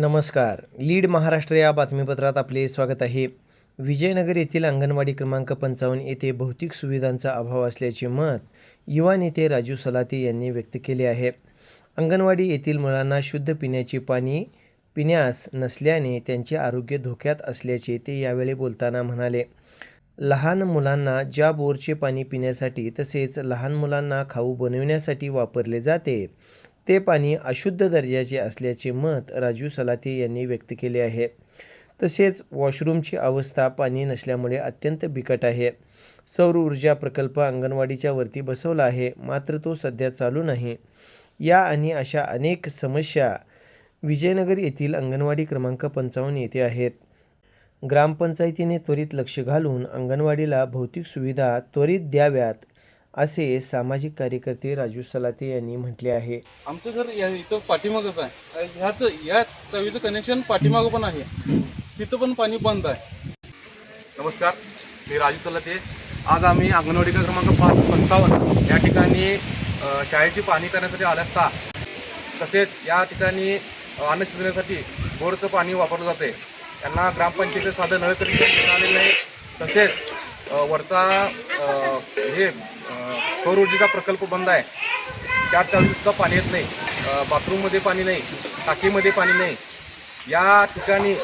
नमस्कार. लीड महाराष्ट्र या बातमीपत्रात आपले स्वागत आहे. विजयनगर येथील अंगणवाडी क्रमांक पंचावन्न येथे भौतिक सुविधांचा अभाव असल्याचे मत युवा नेते राजू सलाते यांनी व्यक्त केले आहे. अंगणवाडी येथील मुलांना शुद्ध पिण्याचे पाणी पिण्यास नसल्याने त्यांचे आरोग्य धोक्यात असल्याचे ते यावेळी बोलताना म्हणाले. लहान मुलांना ज्या बोरचे पाणी पिण्यासाठी तसेच लहान मुलांना खाऊ बनविण्यासाठी वापरले जाते ते पाणी अशुद्ध दर्जाचे असल्याचे मत राजू सलाते यांनी व्यक्त केले आहे. तसेच वॉशरूमची अवस्था पाणी नसल्यामुळे अत्यंत बिकट आहे. सौर ऊर्जा प्रकल्प अंगणवाडीच्या वरती बसवला आहे मात्र तो सध्या चालू नाही. या आणि अशा अनेक समस्या विजयनगर येथील अंगणवाडी क्रमांक पंचावन्न येथे आहेत. ग्रामपंचायतीने त्वरित लक्ष घालून अंगणवाडीला भौतिक सुविधा त्वरित द्याव्यात असे सामाजिक कार्यकर्ते राजू सलाते यांनी म्हटले आहे. आमचं घर या इथं पाठीमागच आहे. ह्याच या चवीचं कनेक्शन पाठीमागं पण आहे. तिथं पण पाणी बंद आहे. नमस्कार मी राजू सलाते. आज आम्ही अंगणवाडी क्रमांक पाच पंचावन्न या ठिकाणी शाळेची पाणी करण्यासाठी आले असता. तसेच या ठिकाणी अन्न शिजवण्यासाठी बोरचं पाणी वापरलं जाते. यांना ग्रामपंचायतीचं साधं नळ तरी आलेलं नाही. तसेच वरचा हे सौर ऊर्जेचा प्रकल्प बंद आहे. त्या चाळीस पाणी येत नाही. बाथरूममध्ये पाणी नाही टाकीमध्ये पाणी नाही. या ठिकाणी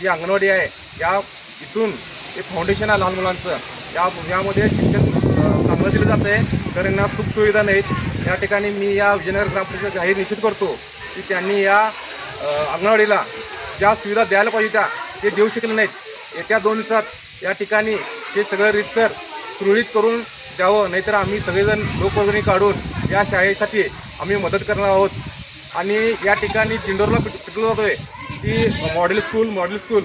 जी अंगणवाडी आहे या इथून एक फाउंडेशन आहे लहान मुलांचं या यामध्ये शिक्षण चांगलं दिलं जातं आहे. तर यांना खूप सुविधा नाहीत. या ठिकाणी मी या विजयनगर ग्रामपंचायत जाहीर निश्चित करतो की त्यांनी या अंगणवाडीला ज्या सुविधा द्यायला पाहिजे त्या ते देऊ शकले नाहीत. येत्या दोन दिवसात या ठिकाणी हे सगळं रितसर सुरळीत करून द्यावं नाहीतर आम्ही सगळेजण लोकवर्गणी काढून या शाळेसाठी आम्ही मदत करणार आहोत. आणि या ठिकाणी दिंडोरला पिटलं जातोय. की model school model school.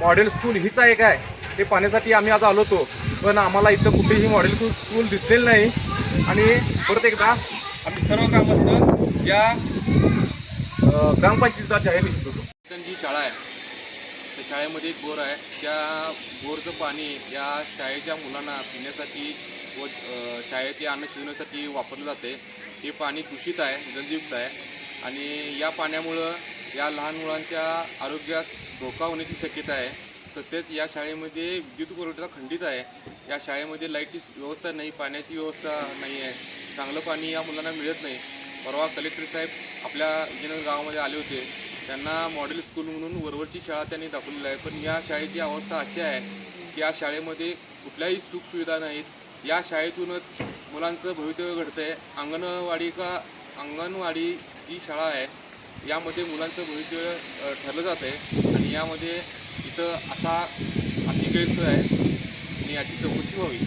Model school हीच आहे. काय ते पाहण्यासाठी आम्ही आज आलो होतो. पण आम्हाला इथं कुठेही मॉडेल स्कूल स्कूल दिसलेलं नाही. आणि परत एकदा आम्ही सर्व ग्रामस्थ या ग्रामपंचायतीचा जाहीर निश्चित होतो. जी शाळा आहे शाळेमध्ये एक बोर आहे. त्या बोरचं पाणी या शाळेच्या मुलांना पिण्यासाठी व शाळेत शाळेचे अन्न शिजवण्यासाठी वापरलं जाते. हे पाणी दूषित आहे जलयुक्त आहे. आणि या पाण्यामुळं या लहान मुलांच्या आरोग्यात धोका होण्याची शक्यता आहे. तसेच या शाळेमध्ये विद्युत पुरवठा खंडित आहे. या शाळेमध्ये लाईटची व्यवस्था नाही पाण्याची व्यवस्था नाही आहे. चांगलं पाणी या मुलांना मिळत नाही. परवा कलेक्टर साहेब आपल्या विजयनगर गावामध्ये आले होते. त्यांना मॉडेल स्कूल म्हणून वरवरची शाळा त्यांनी दाखवलेली आहे. पण या शाळेची अवस्था अशी आहे की या शाळेमध्ये कुठल्याही सुखसुविधा नाहीत. या शाळेतूनच मुलांचं भवितव्य घडतं आहे अंगणवाडी का अंगणवाडी जी शाळा आहे यामध्ये मुलांचं भवितव्य ठरलं जात आहे आणि यामध्ये इथं असा अशी गैरसोय आहे. आणि याची चौकशी व्हावी.